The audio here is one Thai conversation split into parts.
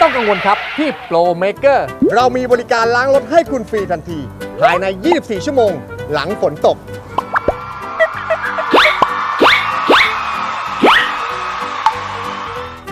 กังวลครับที่โปรเมเกอร์เรามีบริการล้างรถให้คุณฟรีทันที ภายใน 24 ชั่วโมง หลังฝนตก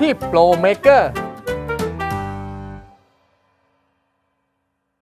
ที่โปรเมเกอร์